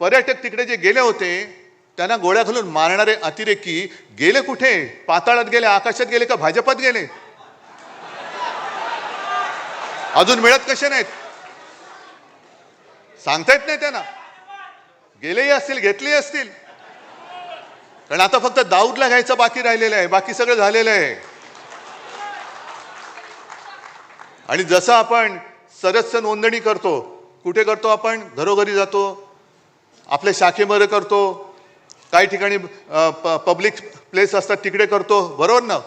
पर्यटक तिकडे जे गेले होते त्यांना गोळ्या घालून मारणारे अतिरेकी गेले कुठे? पाताळात गेले आकाशात गेले का भाजपात गेले? अजून मिळत कसे नाहीत? सांगता येत नाही त्यांना. गेलेही असतील घेतलेही असतील. कारण आता फक्त दाऊदला घ्यायचं बाकी राहिलेलं आहे बाकी सगळं झालेलं आहे. आणि जसं आपण सदस्य नोंदणी करतो कुठे करतो आपण? घरोघरी जातो आपल्या शाखेमध्ये करतो. काही ठिकाणी पब्लिक प्लेस असतात तिकडे करतो. बरोबर ना?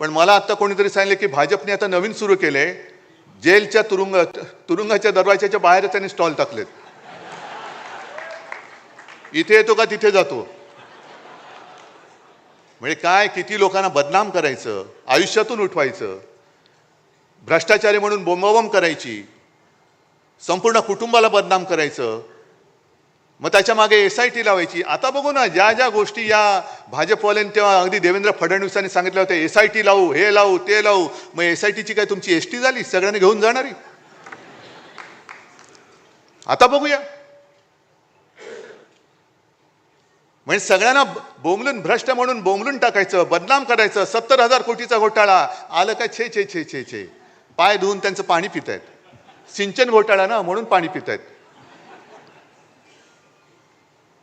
पण मला आत्ता कोणीतरी सांगितलं की भाजपने आता नवीन सुरू केले जेलच्या तुरुंग तुरुंगाच्या दरवाजाच्या बाहेर त्यांनी स्टॉल टाकलेत. इथे येतो का तिथे जातो. म्हणजे काय किती लोकांना बदनाम करायचं आयुष्यातून उठवायचं भ्रष्टाचारी म्हणून बोंबाबोंब करायची संपूर्ण कुटुंबाला बदनाम करायचं मग त्याच्यामागे एस आय टी लावायची. आता बघू ना ज्या ज्या गोष्टी या भाजपवाल्यांनी तेव्हा अगदी देवेंद्र फडणवीसांनी सांगितलं होतं एस आय टी लावू हे लावू ते लावू. मग एस आय टीची काय तुमची एस टी झाली? सगळ्यांनी घेऊन जाणारी आता बघूया. म्हणजे सगळ्यांना बोमलून भ्रष्ट म्हणून बोमलून टाकायचं बदनाम करायचं सत्तर हजार कोटीचा घोटाळा. आलं का छे छे छे छे छे. पाय धुवून त्यांचं पाणी पितायत. सिंचन घोटाळा ना म्हणून पाणी पितायत.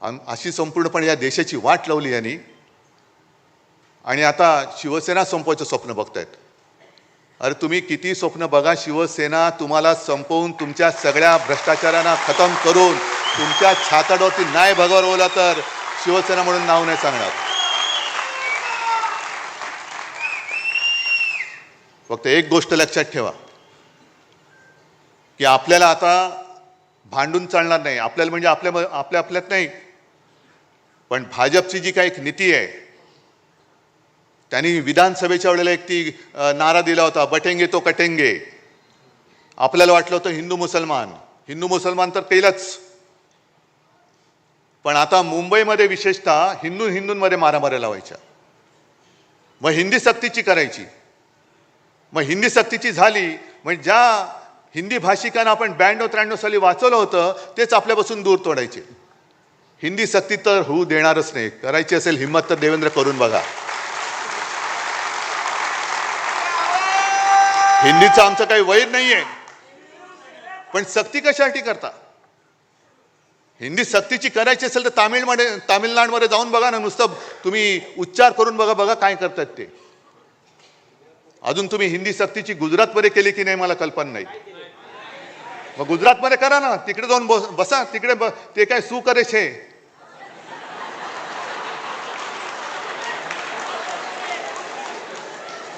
अन- अशी संपूर्णपणे या देशाची वाट लावली यांनी. आणि आता शिवसेना संपवायचं स्वप्न बघतायत. अरे तुम्ही किती स्वप्न बघा शिवसेना तुम्हाला संपवून तुमच्या सगळ्या भ्रष्टाचारांना खतम करून तुमच्या छाताडावरती नाही भगवला तर शिवसेना म्हणून नाव नाही सांगणार. फक्त एक गोष्ट लक्षात ठेवा की आपल्याला आता भांडून चालणार नाही. आपल्याला म्हणजे आपल्या आपल्या आपल्यात नाही पण भाजपची जी काही एक नीती आहे त्यांनी विधानसभेच्या वेळेला एक ती नारा दिला होता बटेंगे तो कटेंगे. आपल्याला वाटलं होतं हिंदू मुसलमान. हिंदू मुसलमान तर केलंच पण आता मुंबईमध्ये विशेषतः हिंदू हिंदूंमध्ये मारामाऱ्या लावायच्या. मग हिंदी सक्तीची करायची. मग हिंदी सक्तीची झाली म्हणजे ज्या हिंदी भाषिकांना आपण ब्याण्णव त्र्याण्णव साली वाचवलं होतं तेच आपल्यापासून दूर तोडायचे. हिंदी सक्ती तर होऊ देणारच नाही. करायची असेल हिंमत तर देवेंद्र करून बघा. हिंदीचं आमचं काही वैर नाही आहे पण सक्ती कशासाठी करता? हिंदी सक्तीची करायची असेल तर तामिळमध्ये तामिळनाडूमध्ये जाऊन बघा ना नुसतं तुम्ही उच्चार करून बघा बघा काय करतात ते. अजून तुम्ही हिंदी सक्तीची गुजरातमध्ये केली की नाही मला कल्पना नाही. मग गुजरातमध्ये करा ना तिकडे जाऊन बस बसा तिकडे ब ते काय सू आहे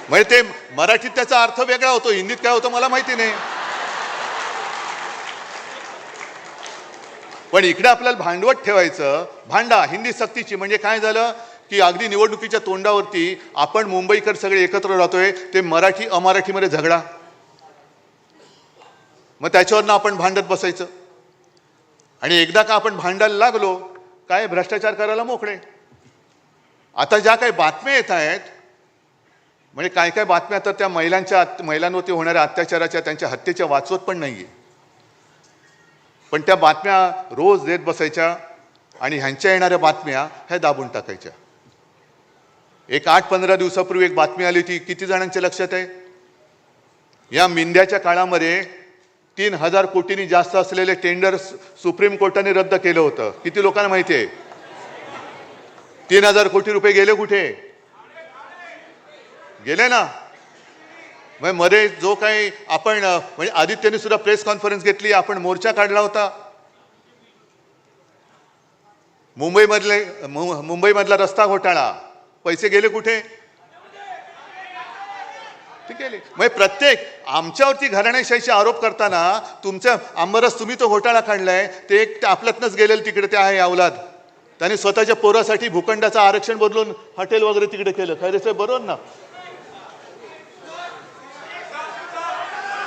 म्हणजे ते मराठीत त्याचा अर्थ वेगळा होतो हिंदीत काय होतं मला माहिती नाही. पण इकडे आपल्याला भांडवत ठेवायचं भांडा हिंदी सक्तीची म्हणजे काय झालं? की अगदी निवडणुकीच्या तोंडावरती आपण मुंबईकर सगळे एकत्र राहतोय ते मराठी अमराठीमध्ये झगडा. मग त्याच्यावरनं आपण भांडत बसायचं. आणि एकदा का आपण भांडायला लागलो काय भ्रष्टाचार करायला मोकळे? आता ज्या काही बातम्या येत आहेत म्हणजे काय काय बातम्या तर त्या महिलांच्या महिलांवरती होणाऱ्या अत्याचाराच्या त्यांच्या हत्येच्या वाचवत पण नाहीये. पण त्या बातम्या रोज देत बसायच्या आणि ह्यांच्या येणाऱ्या बातम्या ह्या दाबून टाकायच्या. एक आठ पंधरा दिवसापूर्वी एक बातमी आली होती किती जणांच्या लक्षात आहे? या मिंद्याच्या काळामध्ये तीन हजार कोटींनी जास्त असलेले टेंडर सुप्रीम कोर्टाने रद्द केलं होतं. किती लोकांना माहिती आहे? तीन हजार कोटी रुपये गेले कुठे? गेले ना? मग मध्ये जो काही आपण म्हणजे आदित्यने सुद्धा प्रेस कॉन्फरन्स घेतली आपण मोर्चा काढला होता. मुंबईमधले मुंबईमधला रस्ता घोटाळा. पैसे गेले कुठे? गेले म्हणजे प्रत्येक आमच्यावरती घराण्याशाहीचे आरोप करताना तुमच्या आंबरस तुम्ही तो घोटाळा काढलाय ते एक आपल्यातनंच गेलेलं तिकडे ते आहे अवलाद त्याने स्वतःच्या पोरासाठी भूखंडाचं आरक्षण बदलून हॉटेल वगैरे तिकडे केलं. खरे साहेब बरोबर ना?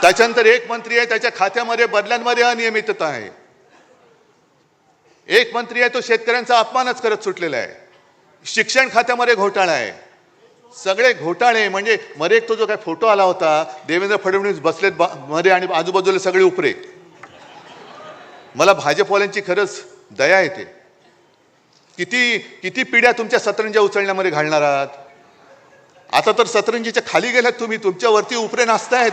त्याच्यानंतर एक मंत्री आहे त्याच्या खात्यामध्ये बदल्यांमध्ये अनियमितता आहे. एक मंत्री आहे तो शेतकऱ्यांचा अपमानच करत सुटलेला आहे. शिक्षण खात्यामध्ये घोटाळा आहे. सगळे घोटाळे म्हणजे मध्ये एक तो जो काय फोटो आला होता देवेंद्र फडणवीस बसलेत बा- मध्ये आणि आजूबाजूला सगळे उपरे. मला भाजपवाल्यांची खरंच दया येते. किती किती पिढ्या तुमच्या सतरंजा उचलण्यामध्ये घालणार आहात? आता तर सतरंजीच्या खाली गेल्यात तुम्ही तुमच्यावरती उपरे नाचतायत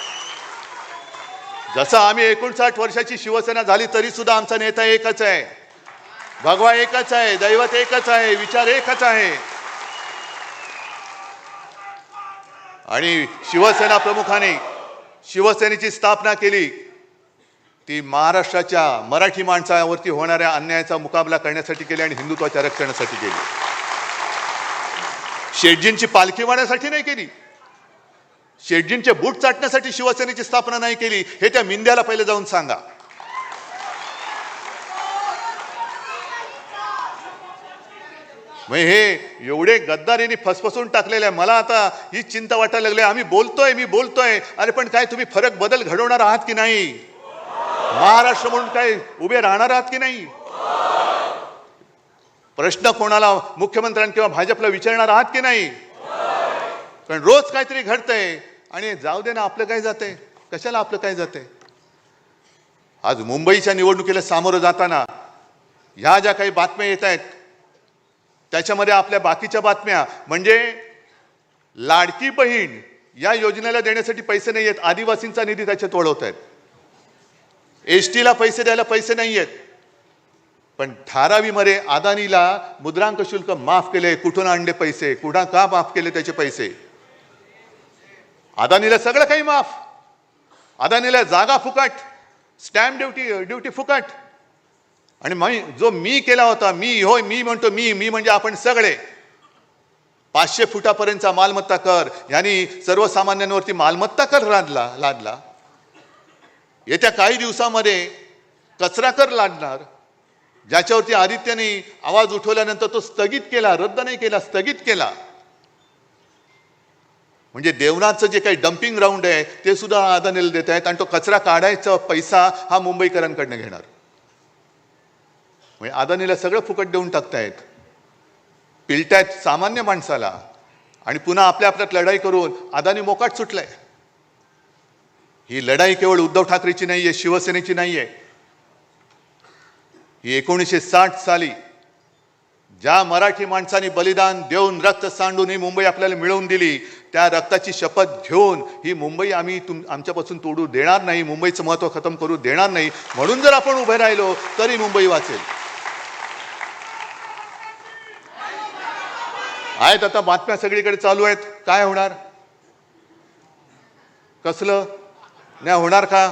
जसं आम्ही एकोणसाठ वर्षाची शिवसेना झाली तरी सुद्धा आमचा नेता एकच आहे. भगवा एकच आहे दैवत एकच आहे विचार एकच आहे. आणि शिवसेना प्रमुखाने शिवसेनेची स्थापना केली. ती महाराष्ट्राच्या मराठी माणसावरती होणाऱ्या अन्यायाचा मुकाबला करण्यासाठी केली आणि हिंदुत्वाच्या रक्षणासाठी केली. शेटजींची पालखी वाढण्यासाठी नाही केली. शेटजींचे बूट चाटण्यासाठी शिवसेनेची स्थापना नाही केली हे त्या मिंद्याला पहिले जाऊन सांगा. मग हे एवढे गद्दारीने फसफसून टाकलेले आहे मला आता ही चिंता वाटायला लागली. आम्ही बोलतोय मी बोलतोय. अरे पण काय तुम्ही फरक बदल घडवणार आहात की नाही? महाराष्ट्र म्हणून काय उभे राहणार आहात की नाही? प्रश्न कोणाला मुख्यमंत्र्यांना किंवा भाजपला विचारणार आहात की नाही? कारण रोज काहीतरी घडतंय. आणि जाऊ दे ना आपलं काय जातंय? कशाला आपलं काय जातंय? आज मुंबईच्या निवडणुकीला सामोरं जाताना ह्या ज्या काही बातम्या येत आहेत त्याच्यामध्ये आपल्या बाकीच्या बातम्या म्हणजे लाडकी बहीण या योजनेला देण्यासाठी पैसे नाही आहेत आदिवासींचा निधी त्याच्यात वळवत आहेत. एस टीला पैसे द्यायला पैसे नाही आहेत पण धारावीमध्ये अदानीला मुद्रांक शुल्क माफ केले कुठून आणले पैसे कुठं का माफ केले त्याचे पैसे? अदानीला सगळं काही माफ. अदानीला जागा फुकट स्टॅम्प ड्युटी ड्युटी फुकट. आणि मी जो मी केला होता मी होय मी म्हणतो मी मी म्हणजे आपण सगळे. पाचशे फुटापर्यंतचा मालमत्ता कर. यांनी सर्वसामान्यांवरती मालमत्ता कर लादला लादला. येत्या काही दिवसामध्ये कचरा कर लादणार ज्याच्यावरती आदित्यने आवाज उठवल्यानंतर तो स्थगित केला रद्द नाही केला स्थगित केला. म्हणजे देवनाथचं जे काही डम्पिंग ग्राउंड आहे ते सुद्धा आदानीला देत आहेत आणि तो कचरा काढायचा पैसा हा मुंबईकरांकडनं घेणार. म्हणजे आदानीला सगळं फुकट देऊन टाकतायत. पिलतायत सामान्य माणसाला आणि पुन्हा आपल्या आपल्यात लढाई करून अदानी मोकाट सुटलाय. ही लढाई केवळ उद्धव ठाकरेची नाही आहे शिवसेनेची नाही आहे ही एकोणीसशे साठ साली ज्या मराठी माणसांनी बलिदान देऊन रक्त सांडून ही मुंबई आपल्याला मिळवून दिली त्या रक्ताची शपथ घेऊन ही मुंबई आम्ही तुम आमच्यापासून तोडू देणार नाही मुंबईचं महत्त्व खतम करू देणार नाही. म्हणून जर आपण उभे राहिलो तरी मुंबई वाचेल. आहेत आता बातम्या सगळीकडे चालू आहेत. काय होणार? कसलं? नाही होणार का?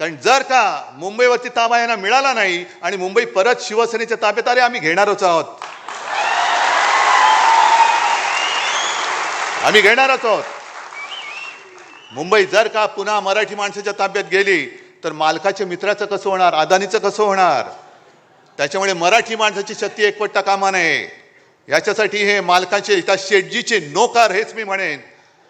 कारण जर का मुंबईवरती ताबा यांना मिळाला नाही आणि मुंबई परत शिवसेनेच्या ताब्यात आले आम्ही घेणारच आहोत. आम्ही घेणारच आहोत. मुंबई जर का पुन्हा मराठी माणसाच्या ताब्यात गेली तर मालकाच्या मित्राचं कसं होणार अदानीचं कसं होणार? त्याच्यामुळे मराठी माणसाची शक्ती एकवटता कामा नये. याच्यासाठी हे मालकाचे त्या शेटजीचे नोकार हेच मी म्हणेन.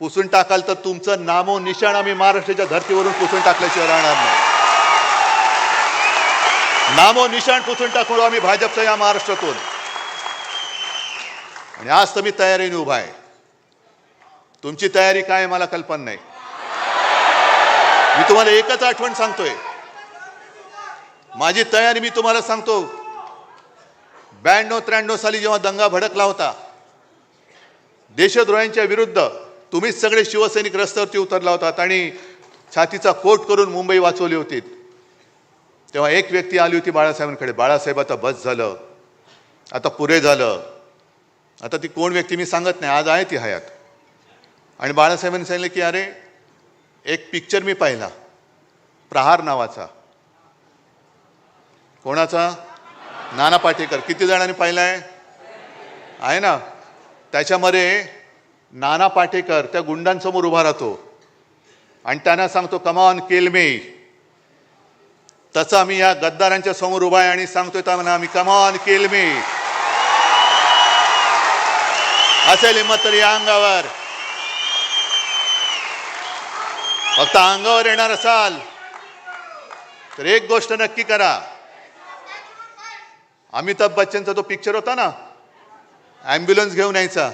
पुसून टाकाल तर तुमचं नामो निशाण आम्ही महाराष्ट्राच्या धर्तीवरून पुसून टाकल्याशिवाय राहणार नाही. नामो निशाण पुसून टाकू आम्ही भाजपचा या महाराष्ट्रातून. आणि आज तर मी तयारीने उभा आहे. तुमची तयारी काय मला कल्पना नाही. मी तुम्हाला एकच आठवण सांगतोय. माझी तयारी मी तुम्हाला सांगतो. ब्याण्णव त्र्याण्णव साली जेव्हा दंगा भडकला होता देशद्रोह्यांच्या विरुद्ध तुम्हीच सगळे शिवसैनिक रस्त्यावरती उतरला होतात आणि छातीचा कोट करून मुंबई वाचवली होती. तेव्हा एक व्यक्ती आली होती बाळासाहेबांकडे. बाळासाहेब आता बस झालं. आता पुरे झालं. आता ती कोण व्यक्ती मी सांगत नाही. आज आहे ती हयात. आणि बाळासाहेबांनी सांगितलं की अरे एक पिक्चर मी पाहिला. प्रहार नावाचा. कोणाचा? नाना पाटेकर. किती जणांनी पाहिला आहे ना? त्याच्यामध्ये नाना पाटेकर त्या गुंडांसमोर उभा राहतो. आणि त्यांना सांगतो कमान केल मे तसं आम्ही या गद्दारांच्या समोर उभा आहे आणि सांगतोय त्यांना आम्ही कमान केल मे असेल हिंमत तर या अंगावर. फक्त अंगावर येणार असाल तर एक गोष्ट नक्की करा. अमिताभ बच्चनचा तो पिक्चर होता ना ॲम्ब्युलन्स घेऊन यायचा.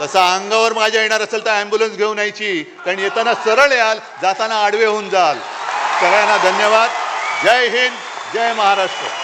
तसा अंगावर माझ्या येणार असेल तर ॲम्ब्युलन्स घेऊन यायची. कारण येताना सरळ याल जाताना आडवे होऊन जाल. सगळ्यांना धन्यवाद. जय हिंद जय महाराष्ट्र.